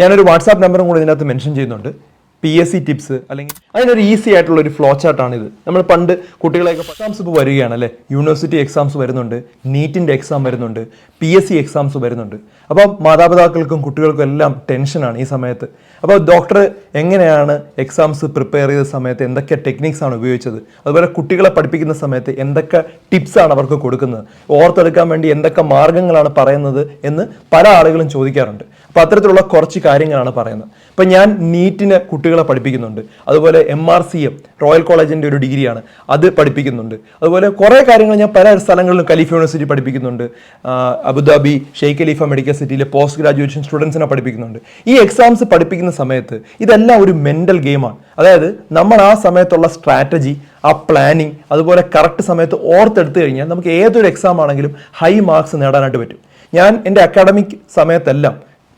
ഞാനൊരു വാട്സാപ്പ് നമ്പറും കൂടി ഇതിനകത്ത് മെൻഷൻ ചെയ്യുന്നുണ്ട്. പി എസ് സി ടിപ്സ് അല്ലെങ്കിൽ അതിനൊരു ഈസി ആയിട്ടുള്ള ഒരു ഫ്ലോ ചാർട്ടാണ് ഇത് നമ്മൾ പണ്ട് കുട്ടികളെയൊക്കെ എക്സാംസ് ഇപ്പോൾ വരികയാണ് അല്ലേ യൂണിവേഴ്സിറ്റി എക്സാംസ് വരുന്നുണ്ട്. നീറ്റിന്റെ എക്സാം വരുന്നുണ്ട്. പി എസ് സി എക്സാംസ് വരുന്നുണ്ട്. അപ്പോൾ മാതാപിതാക്കൾക്കും കുട്ടികൾക്കും എല്ലാം ടെൻഷനാണ് ഈ സമയത്ത്. അപ്പോൾ ഡോക്ടർ എങ്ങനെയാണ് എക്സാംസ് പ്രിപ്പയർ ചെയ്ത സമയത്ത് എന്തൊക്കെ ടെക്നിക്സ് ആണ് ഉപയോഗിച്ചത്? അതുപോലെ കുട്ടികളെ പഠിപ്പിക്കുന്ന സമയത്ത് എന്തൊക്കെ ടിപ്സ് ആണ് അവർക്ക് കൊടുക്കുന്നത്? ഓർത്തെടുക്കാൻ വേണ്ടി എന്തൊക്കെ മാർഗങ്ങളാണ് പറയുന്നത് എന്ന് പല ആളുകളും ചോദിക്കാറുണ്ട്. അപ്പോൾ അത്തരത്തിലുള്ള കുറച്ച് കാര്യങ്ങളാണ് പറയുന്നത്. ഇപ്പം ഞാൻ നീറ്റിന് കുട്ടികളെ പഠിപ്പിക്കുന്നുണ്ട്. അതുപോലെ M R C M royal കോളേജിന്റെ ഒരു ഡിഗ്രിയാണ്. അത് പഠിപ്പിക്കുന്നുണ്ട്. അതുപോലെ കുറേ കാര്യങ്ങൾ ഞാൻ പല സ്ഥലങ്ങളിലും കലീഫ് യൂണിവേഴ്സിറ്റി പഠിപ്പിക്കുന്നുണ്ട്. Abu Dhabi Sheikh Khalifa medical സിറ്റിയിലെ പോസ്റ്റ് ഗ്രാജുവേഷൻ സ്റ്റുഡൻസിനെ പഠിപ്പിക്കുന്നുണ്ട്. ഈ എക്സാംസ് പഠിപ്പിക്കുന്ന സമയത്ത് ഇതെല്ലാം ഒരു മെന്റൽ ഗെയിമാണ് അതായത് നമ്മൾ ആ സമയത്തുള്ള സ്ട്രാറ്റജി ആ പ്ലാനിങ് അതുപോലെ കറക്റ്റ് സമയത്ത് ഓർത്തെടുത്തു കഴിഞ്ഞാൽ നമുക്ക് ഏതൊരു എക്സാം ആണെങ്കിലും ഹൈ മാർക്സ് നേടാനായിട്ട് പറ്റും. ഞാൻ എന്റെ അക്കാഡമിക് സമയത്തെല്ലാം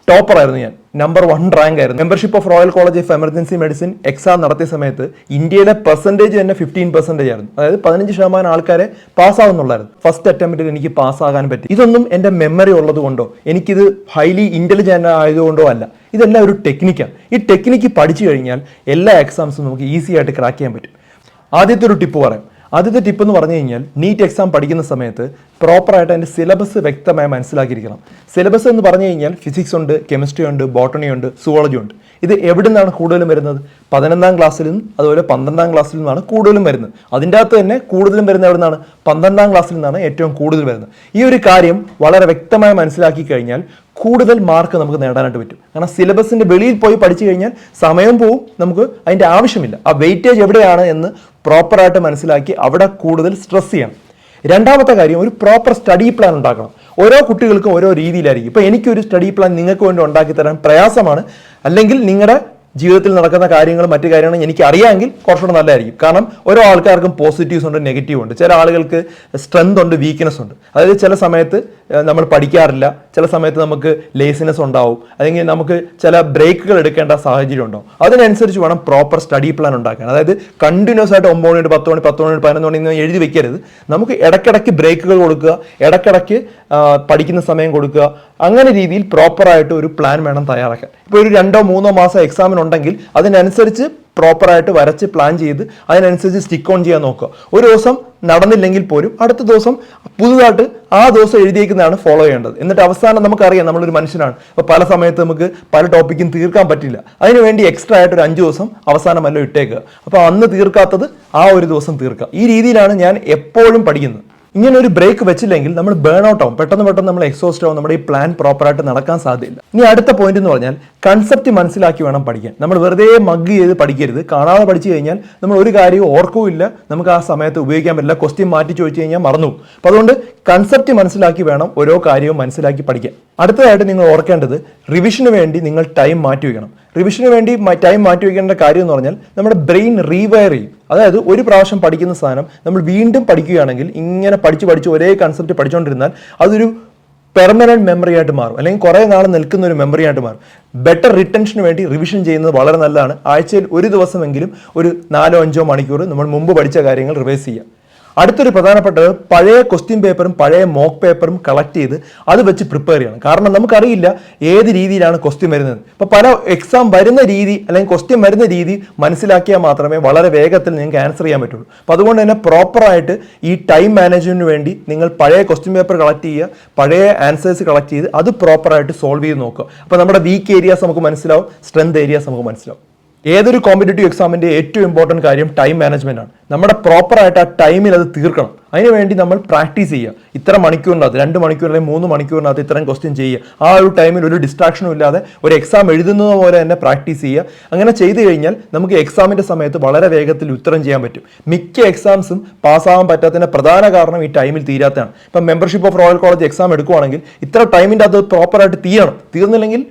ടോപ്പറായിരുന്നു ഞാൻ. നമ്പർ വൺ റാങ്ക് ആയിരുന്നു. Membership of royal college of emergency medicine exam നടത്തിയ സമയത്ത് ഇന്ത്യയിലെ പെർസെന്റേജ് തന്നെ ഫിഫ്റ്റീൻ പെർസെന്റേജ് ആയിരുന്നു. അതായത് പതിനഞ്ച് ശതമാനം ആൾക്കാരെ പാസ്സാവുന്നുള്ളായിരുന്നു ഫസ്റ്റ് അറ്റംപ്റ്റിൽ എനിക്ക് പാസ്സാകാൻ പറ്റി. ഇതൊന്നും എന്റെ മെമ്മറി ഉള്ളത് കൊണ്ടോ എനിക്കിത് ഹൈലി ഇന്റലിജന്റ് ആയതുകൊണ്ടോ അല്ല. ഇതെല്ലാം ഒരു ടെക്നിക്കാണ് ഈ ടെക്നിക്ക് പഠിച്ചു കഴിഞ്ഞാൽ എല്ലാ എക്സാംസും നമുക്ക് ഈസി ആയിട്ട് ക്രാക്ക് ചെയ്യാൻ പറ്റും. ആദ്യത്തെ ഒരു ടിപ്പ് പറയാം. ആദ്യത്തെ ടിപ്പ് എന്ന് പറഞ്ഞു കഴിഞ്ഞാൽ നീറ്റ് എക്സാം പഠിക്കുന്ന സമയത്ത് പ്രോപ്പറായിട്ട് അതിന്റെ സിലബസ് വ്യക്തമായി മനസ്സിലാക്കിയിരിക്കണം. സിലബസ് എന്ന് പറഞ്ഞു കഴിഞ്ഞാൽ ഫിസിക്സ് ഉണ്ട് കെമിസ്ട്രി ഉണ്ട് ബോട്ടണി ഉണ്ട് സുവോളജി ഉണ്ട്. ഇത് എവിടെ നിന്നാണ് കൂടുതലും വരുന്നത്? പതിനൊന്നാം ക്ലാസ്സിൽ നിന്നും അതുപോലെ പന്ത്രണ്ടാം ക്ലാസ്സിൽ നിന്നാണ് കൂടുതലും വരുന്നത്. അതിന്റെ അകത്ത് തന്നെ കൂടുതലും വരുന്ന എവിടെ നിന്നാണ് പന്ത്രണ്ടാം ക്ലാസ്സിൽ നിന്നാണ് ഏറ്റവും കൂടുതൽ വരുന്നത്. ഈ ഒരു കാര്യം വളരെ വ്യക്തമായി മനസ്സിലാക്കി കഴിഞ്ഞാൽ കൂടുതൽ മാർക്ക് നമുക്ക് നേടാനായിട്ട് പറ്റും. കാരണം സിലബസിന്റെ വെളിയിൽ പോയി പഠിച്ചു കഴിഞ്ഞാൽ സമയം പോവും നമുക്ക് അതിന്റെ ആവശ്യമില്ല. ആ വെയിറ്റേജ് എവിടെയാണ് എന്ന് പ്രോപ്പറായിട്ട് മനസ്സിലാക്കി അവിടെ കൂടുതൽ സ്ട്രെസ് ചെയ്യണം. രണ്ടാമത്തെ കാര്യം ഒരു പ്രോപ്പർ സ്റ്റഡി പ്ലാൻ ഉണ്ടാക്കണം. ഓരോ കുട്ടികൾക്കും ഓരോ രീതിയിലായിരിക്കും. ഇപ്പോൾ എനിക്കൊരു സ്റ്റഡി പ്ലാൻ നിങ്ങൾക്ക് വേണ്ടി ഉണ്ടാക്കി തരാൻ പ്രയാസമാണ്. അല്ലെങ്കിൽ നിങ്ങളുടെ ജീവിതത്തിൽ നടക്കുന്ന കാര്യങ്ങളും മറ്റു കാര്യങ്ങളും എനിക്ക് അറിയാമെങ്കിൽ കുറച്ചുകൂടെ നല്ലതായിരിക്കും. കാരണം ഓരോ ആൾക്കാർക്കും പോസിറ്റീവ്സ് ഉണ്ട് നെഗറ്റീവ് ഉണ്ട്. ചില ആളുകൾക്ക് സ്ട്രെങ്ത് ഉണ്ട് വീക്ക്നെസ് ഉണ്ട്. അതായത് ചില സമയത്ത് നമ്മൾ പഠിക്കാറില്ല. ചില സമയത്ത് നമുക്ക് ലേസിനെസ് ഉണ്ടാവും. അല്ലെങ്കിൽ നമുക്ക് ചില ബ്രേക്കുകൾ എടുക്കേണ്ട സാഹചര്യം ഉണ്ടാവും അതിനനുസരിച്ച് വേണം പ്രോപ്പർ സ്റ്റഡി പ്ലാൻ ഉണ്ടാക്കാൻ. അതായത് കണ്ടിന്യൂസ് ആയിട്ട് ഒമ്പത് മണി പത്ത് മണി പത്ത് മണി പതിനൊന്ന് മണി എഴുതി വെക്കരുത്. നമുക്ക് ഇടയ്ക്കിടയ്ക്ക് ബ്രേക്കുകൾ കൊടുക്കുക ഇടയ്ക്കിടയ്ക്ക് പഠിക്കുന്ന സമയം കൊടുക്കുക. അങ്ങനെ രീതിയിൽ പ്രോപ്പറായിട്ട് ഒരു പ്ലാൻ വേണം തയ്യാറാക്കാൻ. ഇപ്പോൾ ഒരു രണ്ടോ മൂന്നോ മാസം എക്സാമിനുണ്ടെങ്കിൽ അതിനനുസരിച്ച് പ്രോപ്പറായിട്ട് വരച്ച് പ്ലാൻ ചെയ്ത് അതിനനുസരിച്ച് സ്റ്റിക്ക് ഓൺ ചെയ്യാൻ നോക്കുക. ഒരു ദിവസം നടന്നില്ലെങ്കിൽ പോലും അടുത്ത ദിവസം പുതുതായിട്ട് ആ ദിവസം എഴുതിയേക്കുന്നതാണ് ഫോളോ ചെയ്യേണ്ടത്. എന്നിട്ട് അവസാനം നമുക്കറിയാം നമ്മളൊരു മനുഷ്യനാണ്. അപ്പോൾ പല സമയത്ത് നമുക്ക് പല ടോപ്പിക്കും തീർക്കാൻ പറ്റില്ല. അതിനുവേണ്ടി എക്സ്ട്രാ ആയിട്ട് ഒരു അഞ്ച് ദിവസം അവസാനം വല്ലതും ഇട്ടേക്കുക. അപ്പോൾ അന്ന് തീർക്കാത്തത് ആ ഒരു ദിവസം തീർക്കുക. ഈ രീതിയിലാണ് ഞാൻ എപ്പോഴും പഠിക്കുന്നത്. ഇങ്ങനെ ഒരു ബ്രേക്ക് വെച്ചില്ലെങ്കിൽ നമ്മൾ ബേൺ ഔട്ട് ആവും. പെട്ടെന്ന് പെട്ടെന്ന് നമ്മൾ എക്സോസ്റ്റ് ആവും. നമ്മുടെ ഈ പ്ലാൻ പ്രോപ്പറായിട്ട് നടക്കാൻ സാധ്യതയില്ല. ഇനി അടുത്ത പോയിന്റ് എന്ന് പറഞ്ഞാൽ കൺസെപ്റ്റ് മനസ്സിലാക്കി വേണം പഠിക്കാൻ. നമ്മൾ വെറുതെ മഗ് ചെയ്ത് പഠിക്കരുത്. കാണാതെ പഠിച്ചു കഴിഞ്ഞാൽ നമ്മൾ ഒരു കാര്യവും ഓർക്കുമില്ല നമുക്ക് ആ സമയത്ത് ഉപയോഗിക്കാൻ പറ്റില്ല. ക്വസ്റ്റ്യൻ മാറ്റി ചോദിച്ചു കഴിഞ്ഞാൽ മറന്നു അപ്പൊ അപ്പോൾ അതുകൊണ്ട് കൺസെപ്റ്റ് മനസ്സിലാക്കി വേണം ഓരോ കാര്യവും മനസ്സിലാക്കി പഠിക്കാൻ. അടുത്തതായിട്ട് നിങ്ങൾ ഓർക്കേണ്ടത് റിവിഷന് വേണ്ടി നിങ്ങൾ ടൈം മാറ്റി വയ്ക്കണം. റിവിഷന് വേണ്ടി ടൈം മാറ്റി വയ്ക്കേണ്ട കാര്യം എന്ന് പറഞ്ഞാൽ നമ്മുടെ ബ്രെയിൻ റീവയർ ചെയ്യും. അതായത് ഒരു പ്രാവശ്യം പഠിക്കുന്ന സാധനം നമ്മൾ വീണ്ടും പഠിക്കുകയാണെങ്കിൽ ഇങ്ങനെ പഠിച്ച് പഠിച്ച് ഒരേ കൺസെപ്റ്റ് പഠിച്ചുകൊണ്ടിരുന്നാൽ അതൊരു പെർമനന്റ് മെമ്മറി ആയിട്ട് മാറും. അല്ലെങ്കിൽ കുറേ നാൾ നിൽക്കുന്ന ഒരു മെമ്മറി ആയിട്ട് മാറും. ബെറ്റർ റിട്ടൻഷന് വേണ്ടി റിവിഷൻ ചെയ്യുന്നത് വളരെ നല്ലതാണ്. ആഴ്ചയിൽ ഒരു ദിവസമെങ്കിലും ഒരു നാലോ അഞ്ചോ മണിക്കൂർ നമ്മൾ മുമ്പ് പഠിച്ച കാര്യങ്ങൾ റിവൈസ് ചെയ്യാം അടുത്തൊരു പ്രധാനപ്പെട്ടത് പഴയ ക്വസ്റ്റ്യൻ പേപ്പറും പഴയ മോക്ക് പേപ്പറും കളക്ട് ചെയ്ത് അത് വെച്ച് പ്രിപ്പയർ ചെയ്യണം. കാരണം നമുക്കറിയില്ല ഏത് രീതിയിലാണ് ക്വസ്റ്റ്യൻ വരുന്നത്. ഇപ്പോൾ പല എക്സാം വരുന്ന രീതി അല്ലെങ്കിൽ ക്വസ്റ്റ്യൻ വരുന്ന രീതി മനസ്സിലാക്കിയാൽ മാത്രമേ വളരെ വേഗത്തിൽ നിങ്ങൾക്ക് ആൻസർ ചെയ്യാൻ പറ്റുള്ളൂ. അപ്പോൾ അതുകൊണ്ട് തന്നെ പ്രോപ്പറായിട്ട് ഈ ടൈം മാനേജ്മെന്റിന് വേണ്ടി നിങ്ങൾ പഴയ ക്വസ്റ്റ്യൻ പേപ്പർ കളക്ട് ചെയ്യുക പഴയ ആൻസേഴ്സ് കളക്ട് ചെയ്ത് അത് പ്രോപ്പറായിട്ട് സോൾവ് ചെയ്ത് നോക്കുക. അപ്പോൾ നമ്മുടെ വീക്ക് ഏരിയാസ് നമുക്ക് മനസ്സിലാവും സ്ട്രെങ്ത് ഏരിയാസ് നമുക്ക് മനസ്സിലാവും. ഏതൊരു കോമ്പറ്റേറ്റീവ് എക്സാമിന്റെ ഏറ്റവും ഇമ്പോർട്ടന്റ് കാര്യം ടൈം മാനേജ്മെന്റ് ആണ്. നമ്മുടെ പ്രോപ്പറായിട്ട് ആ ടൈമിൽ അത് തീർക്കണം. അതിനുവേണ്ടി നമ്മൾ പ്രാക്ടീസ് ചെയ്യുക. ഇത്ര മണിക്കൂറിനകത്ത് രണ്ട് അല്ലെങ്കിൽ മൂന്ന് മണിക്കൂറിനകത്ത് ഇത്രയും ക്വസ്റ്റ്യൻ ചെയ്യുക. ആ ഒരു ടൈമിൽ ഒരു ഡിസ്ട്രാക്ഷനും ഇല്ലാതെ ഒരു എക്സാം എഴുതുന്നത് പോലെ തന്നെ പ്രാക്ടീസ് ചെയ്യുക. അങ്ങനെ ചെയ്തു കഴിഞ്ഞാൽ നമുക്ക് എക്സാമിന്റെ സമയത്ത് വളരെ വേഗത്തിൽ ഉത്തരം ചെയ്യാൻ പറ്റും. മിക്ക എക്സാംസും പാസ്സാവാൻ പറ്റാത്തതിന്റെ പ്രധാന കാരണം ഈ ടൈമിൽ തീരാത്തതാണ്. ഇപ്പം membership of royal college exam എടുക്കുവാണെങ്കിൽ ഇത്ര ടൈമിന്റെ അത് പ്രോപ്പറായിട്ട് തീരണം. തീർന്നില്ലെങ്കിൽ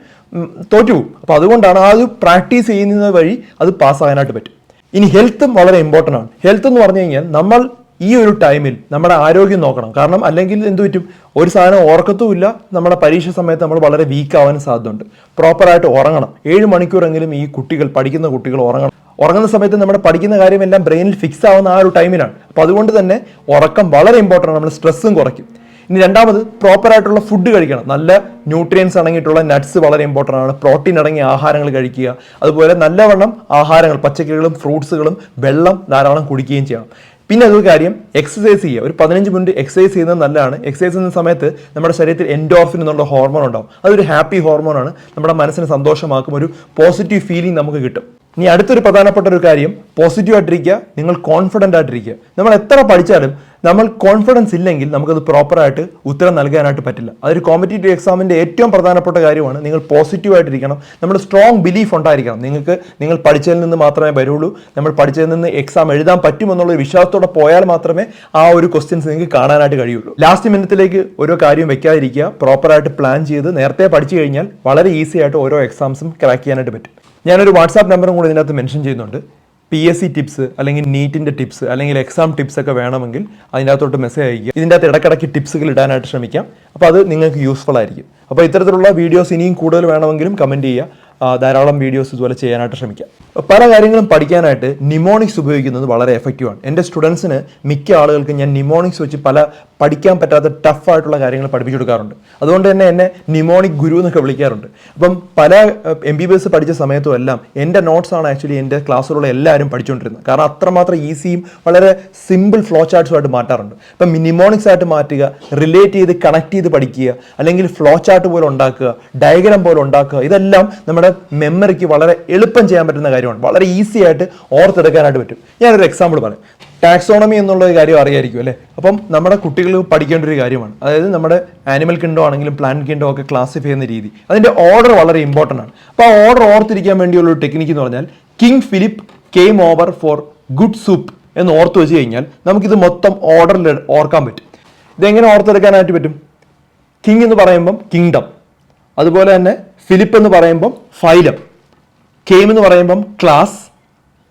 തോറ്റു അപ്പോൾ അതുകൊണ്ടാണ് ആ ഒരു പ്രാക്ടീസ് ചെയ്യുന്നത് വഴി അത് പാസ്സാകാനായിട്ട് പറ്റും. ഇനി ഹെൽത്തും വളരെ ഇമ്പോർട്ടന്റ് ആണ്. ഹെൽത്ത് എന്ന് പറഞ്ഞു കഴിഞ്ഞാൽ നമ്മൾ ഈ ഒരു ടൈമിൽ നമ്മുടെ ആരോഗ്യം നോക്കണം. കാരണം അല്ലെങ്കിൽ എന്ത് പറ്റും? ഒരു സാധനം ഓർക്കത്തുമില്ല നമ്മുടെ പരീക്ഷ സമയത്ത് നമ്മൾ വളരെ വീക്ക് ആവാൻ സാധ്യതയുണ്ട്. പ്രോപ്പറായിട്ട് ഉറങ്ങണം. ഏഴ് മണിക്കൂറെങ്കിലും ഈ കുട്ടികൾ പഠിക്കുന്ന കുട്ടികൾ ഉറങ്ങണം. ഉറങ്ങുന്ന സമയത്ത് നമ്മുടെ പഠിക്കുന്ന കാര്യമെല്ലാം ബ്രെയിനിൽ ഫിക്സ് ആവുന്ന ആ ഒരു ടൈമിലാണ് അപ്പോൾ അതുകൊണ്ട് തന്നെ ഉറക്കം വളരെ ഇമ്പോർട്ടന്റ് ആണ്. നമ്മൾ സ്ട്രെസ്സും കുറയ്ക്കും. ഇനി രണ്ടാമത് പ്രോപ്പറായിട്ടുള്ള ഫുഡ് കഴിക്കണം. നല്ല ന്യൂട്രിയൻസ് അടങ്ങിയിട്ടുള്ള നട്ട്സ് വളരെ ഇമ്പോർട്ടന്റ് ആണ്. പ്രോട്ടീൻ അടങ്ങിയ ആഹാരങ്ങൾ കഴിക്കുക. അതുപോലെ നല്ലവണ്ണം ആഹാരങ്ങൾ പച്ചക്കറികളും ഫ്രൂട്ട്സുകളും വെള്ളം ധാരാളം കുടിക്കുകയും ചെയ്യണം പിന്നെ അതൊരു കാര്യം എക്സസൈസ് ചെയ്യുക. ഒരു പതിനഞ്ച് മിനിറ്റ് എക്സസൈസ് ചെയ്യുന്നത് നല്ലതാണ്. എക്സസൈസ് ചെയ്യുന്ന സമയത്ത് നമ്മുടെ ശരീരത്തിൽ എൻഡോർഫിൻ എന്നുള്ള ഹോർമോൺ ഉണ്ടാവും. അതൊരു ഹാപ്പി ഹോർമോണാണ് നമ്മുടെ മനസ്സിനെ സന്തോഷമാക്കും. ഒരു പോസിറ്റീവ് ഫീലിംഗ് നമുക്ക് കിട്ടും. ഇനി അടുത്തൊരു പ്രധാനപ്പെട്ട ഒരു കാര്യം പോസിറ്റീവ് ആയിട്ടിരിക്കുക. നിങ്ങൾ കോൺഫിഡന്റ് ആയിട്ടിരിക്കുക. നമ്മൾ എത്ര പഠിച്ചാലും നമ്മൾ കോൺഫിഡൻസ് ഇല്ലെങ്കിൽ നമുക്കത് പ്രോപ്പറായിട്ട് ഉത്തരം നൽകാനായിട്ട് പറ്റില്ല. അതൊരു കോമ്പറ്റേറ്റീവ് എക്സാമിന്റെ ഏറ്റവും പ്രധാനപ്പെട്ട കാര്യമാണ്. നിങ്ങൾ പോസിറ്റീവായിട്ടിരിക്കണം നമ്മൾ സ്ട്രോങ് ബിലീഫ് ഉണ്ടായിരിക്കണം. നിങ്ങൾക്ക് നിങ്ങൾ പഠിച്ചതിൽ നിന്ന് മാത്രമേ വരുള്ളൂ. നമ്മൾ പഠിച്ചതിൽ നിന്ന് എക്സാം എഴുതാൻ പറ്റുമെന്നുള്ള വിശ്വാസത്തോടെ പോയാൽ മാത്രമേ ആ ഒരു ക്വസ്റ്റ്യൻസ് നിങ്ങൾക്ക് കാണാനായിട്ട് കഴിയുള്ളൂ. ലാസ്റ്റ് മിനിറ്റിലേക്ക് ഓരോ കാര്യം വെക്കാതിരിക്കുക. പ്രോപ്പറായിട്ട് പ്ലാൻ ചെയ്ത് നേരത്തെ പഠിച്ചു കഴിഞ്ഞാൽ വളരെ ഈസി ആയിട്ട് ഓരോ എക്സാംസും ക്രാക്ക് ചെയ്യാനായിട്ട് പറ്റും. ഞാനൊരു വാട്സാപ്പ് നമ്പറും കൂടി ഇതിനകത്ത് മെൻഷൻ ചെയ്യുന്നുണ്ട്. പി എസ് സി ടിപ്സ് അല്ലെങ്കിൽ നീറ്റിന്റെ ടിപ്സ് അല്ലെങ്കിൽ എക്സാം ടിപ്സ് ഒക്കെ വേണമെങ്കിൽ അതിന്റെ അകത്തോട്ട് മെസ്സേജ് അയക്കുക ഇതിന്റെ അകത്ത് ഇടയ്ക്കിടയ്ക്ക് ടിപ്സുകൾ ഇടാനായിട്ട് ശ്രമിക്കാം. അപ്പോൾ അത് നിങ്ങൾക്ക് യൂസ്ഫുൾ ആയിരിക്കും. അപ്പോൾ ഇത്തരത്തിലുള്ള വീഡിയോസ് ഇനിയും കൂടുതൽ വേണമെങ്കിലും കമന്റ് ചെയ്യുക. ധാരാളം വീഡിയോസ് ഇതുപോലെ ചെയ്യാനായിട്ട് ശ്രമിക്കാം. പല കാര്യങ്ങളും പഠിക്കാനായിട്ട് നിമോണിക്സ് ഉപയോഗിക്കുന്നത് വളരെ എഫക്റ്റീവാണ് എന്റെ സ്റ്റുഡൻസിന് മിക്ക ആളുകൾക്കും ഞാൻ നിമോണിക്സ് വെച്ച് പല പഠിക്കാൻ പറ്റാത്ത ടഫ് ആയിട്ടുള്ള കാര്യങ്ങൾ പഠിപ്പിച്ചു കൊടുക്കാറുണ്ട്. അതുകൊണ്ട് തന്നെ എന്നെ നിമോണിക് ഗുരു എന്നൊക്കെ വിളിക്കാറുണ്ട്. അപ്പം പല എം ബി ബി എസ് പഠിച്ച സമയത്തും എല്ലാം എന്റെ നോട്ട്സ് ആണ് ആക്ച്വലി എന്റെ ക്ലാസ്സിലുള്ള എല്ലാവരും പഠിച്ചുകൊണ്ടിരുന്നത്. കാരണം അത്രമാത്രം ഈസിയും വളരെ സിമ്പിൾ ഫ്ലോ ചാർട്ട്സുമായിട്ട് മാറ്റാറുണ്ട്. ഇപ്പം നിമോണിക്സ് ആയിട്ട് മാറ്റുക റിലേറ്റ് ചെയ്ത് കണക്ട് ചെയ്ത് പഠിക്കുക അല്ലെങ്കിൽ ഫ്ലോ ചാർട്ട് പോലെ ഉണ്ടാക്കുക ഡയഗ്രാം പോലെ ഉണ്ടാക്കുക ഇതെല്ലാം നമ്മുടെ മെമ്മറിക്ക് വളരെ എളുപ്പം ചെയ്യാൻ പറ്റുന്ന കാര്യമാണ്. വളരെ ഈസി ആയിട്ട് ഓർത്തെടുക്കാനായിട്ട് പറ്റും. ഞാനൊരു എക്സാമ്പിൾ പറയാം. ടാക്സോണമി എന്നുള്ള ഒരു കാര്യം അറിയായിരിക്കും അല്ലേ? അപ്പം നമ്മുടെ കുട്ടികൾ പഠിക്കേണ്ട ഒരു കാര്യമാണ്. അതായത് നമ്മുടെ ആനിമൽ കിൻഡോ ആണെങ്കിലും പ്ലാന്റ് കിൻഡോ ഒക്കെ ക്ലാസിഫൈ ചെയ്യുന്ന രീതി. അതിന്റെ ഓർഡർ വളരെ ഇമ്പോർട്ടന്റ് ആണ്. അപ്പോൾ ആ ഓർഡർ ഓർത്തിരിക്കാൻ വേണ്ടിയുള്ള ഒരു ടെക്നിക്ക് എന്ന് പറഞ്ഞാൽ King Philip came over for good soup എന്ന് ഓർത്ത് വെച്ച് കഴിഞ്ഞാൽ നമുക്കിത് മൊത്തം ഓർഡറിൽ ഓർക്കാൻ പറ്റും. ഇതെങ്ങനെ ഓർത്തെടുക്കാനായിട്ട് പറ്റും? കിങ് എന്ന് പറയുമ്പം കിങ്ഡം അതുപോലെ തന്നെ ഫിലിപ്പ് എന്ന് പറയുമ്പം ഫൈലം. കെയിം എന്ന് പറയുമ്പം class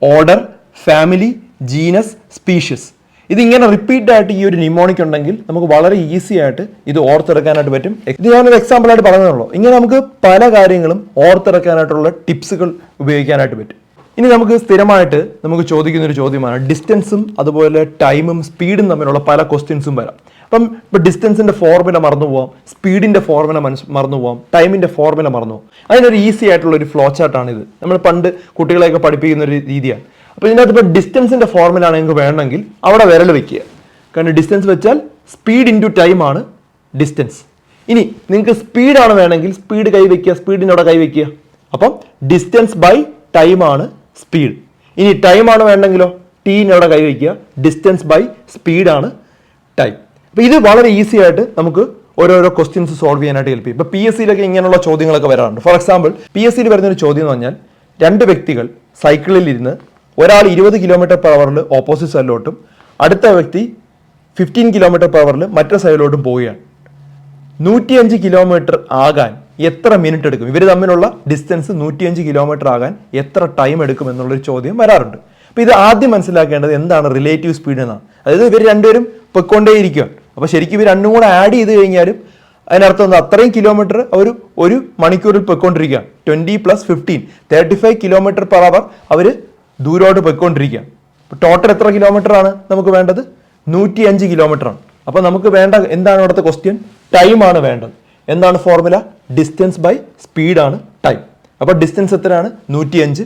order family genus species ഇതിങ്ങനെ റിപ്പീറ്റ് ആയിട്ട് ഈ ഒരു നിമോണിക് ഉണ്ടെങ്കിൽ നമുക്ക് വളരെ ഈസി ആയിട്ട് ഇത് ഓർത്തെടുക്കാനായിട്ട് പറ്റും. ഇത് ഞാനൊരു എക്സാമ്പിൾ ആയിട്ട് പറഞ്ഞതുള്ളൂ ഇങ്ങനെ നമുക്ക് പല കാര്യങ്ങളും ഓർത്തെടുക്കാനായിട്ടുള്ള ടിപ്സുകൾ ഉപയോഗിക്കാനായിട്ട് പറ്റും. ഇനി നമുക്ക് സ്ഥിരമായിട്ട് നമുക്ക് ചോദിക്കുന്ന ഒരു ചോദ്യമാണ്. ഡിസ്റ്റൻസും അതുപോലെ ടൈമും സ്പീഡും തമ്മിലുള്ള പല ക്വസ്റ്റ്യൻസും വരാം. അപ്പം ഇപ്പം ഡിസ്റ്റൻസിന്റെ ഫോർമുല മറന്നു പോവാം. സ്പീഡിന്റെ ഫോർമുല മനസ് മറന്നു പോവാം. ടൈമിന്റെ ഫോർമുല മറന്നു അതിനൊരു ഈസി ആയിട്ടുള്ള ഒരു ഫ്ലോ ചാർട്ടാണിത് നമ്മൾ പണ്ട് കുട്ടികളെയൊക്കെ പഠിപ്പിക്കുന്ന ഒരു രീതിയാണ്. അപ്പോൾ ഇതിനകത്ത് ഇപ്പോൾ ഡിസ്റ്റൻസിന്റെ ഫോർമുല ആണ് നിങ്ങൾക്ക് വേണമെങ്കിൽ അവിടെ വിരൽ വെക്കുക കാരണം ഡിസ്റ്റൻസ് വെച്ചാൽ സ്പീഡ് ഇന്റു ടൈം ആണ് ഡിസ്റ്റൻസ് ഇനി നിങ്ങൾക്ക് സ്പീഡാണ് വേണമെങ്കിൽ സ്പീഡ് കൈവയ്ക്കുക സ്പീഡിന്റെ കൈവയ്ക്കുക അപ്പം ഡിസ്റ്റൻസ് ബൈ ടൈം ആണ് സ്പീഡ് ഇനി ടൈം ആണ് വേണമെങ്കിലോ? ടീന്റെ അവിടെ കൈവയ്ക്കുക ഡിസ്റ്റൻസ് ബൈ സ്പീഡാണ് ടൈം അപ്പോൾ ഇത് വളരെ ഈസി ആയിട്ട് നമുക്ക് ഓരോരോ ക്വസ്റ്റ്യൻസ് സോൾവ് ചെയ്യാനായിട്ട് ഹെൽപ്പ് ചെയ്യും. ഇപ്പോൾ പി എസ് സിയിലൊക്കെ ഇങ്ങനെയുള്ള ചോദ്യങ്ങളൊക്കെ വരാറുണ്ട്. ഫോർ എക്സാമ്പിൾ പി എസ് സിയിൽ വരുന്നൊരു ചോദ്യം എന്ന് പറഞ്ഞാൽ രണ്ട് വ്യക്തികൾ സൈക്കിളിൽ ഇരുന്ന് ഒരാൾ ഇരുപത് കിലോമീറ്റർ പെർ അവറിൽ ഓപ്പോസിറ്റ് സൈഡിലോട്ടും അടുത്ത വ്യക്തി ഫിഫ്റ്റീൻ കിലോമീറ്റർ പെർ അവറിൽ മറ്റേ സൈഡിലോട്ടും പോവുകയാണ്. നൂറ്റിയഞ്ച് കിലോമീറ്റർ ആകാൻ എത്ര മിനിറ്റ് എടുക്കും? ഇവർ തമ്മിലുള്ള ഡിസ്റ്റൻസ് നൂറ്റിയഞ്ച് കിലോമീറ്റർ ആകാൻ എത്ര ടൈം എടുക്കും എന്നുള്ളൊരു ചോദ്യം വരാറുണ്ട്. അപ്പോൾ ഇത് ആദ്യം മനസ്സിലാക്കേണ്ടത് എന്താണ് റിലേറ്റീവ് സ്പീഡ് എന്നാണ്. അതായത് ഇവർ രണ്ടുപേരും പൊയ്ക്കൊണ്ടേയിരിക്കുകയാണ്. അപ്പോൾ ശരിക്കും ഇവർ രണ്ടും കൂടെ ആഡ് ചെയ്ത് കഴിഞ്ഞാലും അതിനർത്ഥം എന്താ? അത്രയും കിലോമീറ്റർ അവർ ഒരു മണിക്കൂറിൽ പൊയ്ക്കൊണ്ടിരിക്കുകയാണ്. Twenty plus fifteen thirty five kilometre per hour അവർ ദൂരോട്ട് പൊയ്ക്കൊണ്ടിരിക്കുകയാണ്. അപ്പോൾ ടോട്ടൽ എത്ര കിലോമീറ്റർ ആണ് നമുക്ക് വേണ്ടത്? നൂറ്റി അഞ്ച് കിലോമീറ്റർ ആണ്. അപ്പോൾ നമുക്ക് വേണ്ട എന്താണ് അവിടുത്തെ ക്വസ്റ്റ്യൻ ടൈമാണ് വേണ്ടത്. എന്താണ് ഫോർമുല ഡിസ്റ്റൻസ് ബൈ സ്പീഡാണ് ടൈം അപ്പോൾ ഡിസ്റ്റൻസ് എത്രയാണ്? നൂറ്റി അഞ്ച്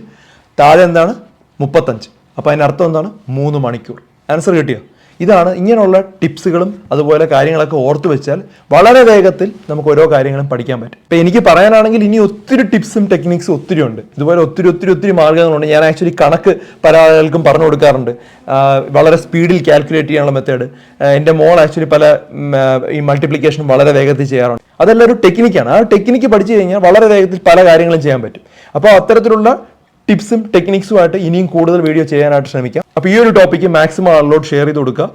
താഴെ എന്താണ്? മുപ്പത്തഞ്ച്. അപ്പോൾ അതിനർത്ഥം എന്താണ്? മൂന്ന് മണിക്കൂർ. ആൻസർ കിട്ടിയോ? ഇതാണ് ഇങ്ങനെയുള്ള ടിപ്സുകളും അതുപോലെ കാര്യങ്ങളൊക്കെ ഓർത്തു വെച്ചാൽ വളരെ വേഗത്തിൽ നമുക്ക് ഓരോ കാര്യങ്ങളും പഠിക്കാൻ പറ്റും. ഇപ്പം എനിക്ക് പറയാനാണെങ്കിൽ ഇനി ഒത്തിരി ടിപ്സും ടെക്നിക്സും ഒത്തിരി ഉണ്ട്. ഇതുപോലെ ഒത്തിരി ഒത്തിരി ഒത്തിരി മാർഗങ്ങളുണ്ട് ഞാൻ ആക്ച്വലി കണക്ക് പല ആളുകൾക്കും പറഞ്ഞു കൊടുക്കാറുണ്ട്. വളരെ സ്പീഡിൽ കാൽക്കുലേറ്റ് ചെയ്യാനുള്ള മെത്തേഡ്. എന്റെ മോൾ ആക്ച്വലി പല ഈ മൾട്ടിപ്ലിക്കേഷൻ വളരെ വേഗത്തിൽ ചെയ്യാറുണ്ട്. അതെല്ലാം ഒരു ടെക്നിക്കാണ്. ആ ടെക്നിക്ക് പഠിച്ചു കഴിഞ്ഞാൽ വളരെ വേഗത്തിൽ പല കാര്യങ്ങളും ചെയ്യാൻ പറ്റും. അപ്പോൾ അത്തരത്തിലുള്ള ടിപ്സും ടെക്നിക്സുമായിട്ട് ഇനിയും കൂടുതൽ വീഡിയോ ചെയ്യാനായിട്ട് ശ്രമിക്കാം. അപ്പോൾ ഈ ഒരു ടോപ്പിക്ക് മാക്സിമം ആളിലോട്ട് ഷെയർ ചെയ്ത് കൊടുക്കുക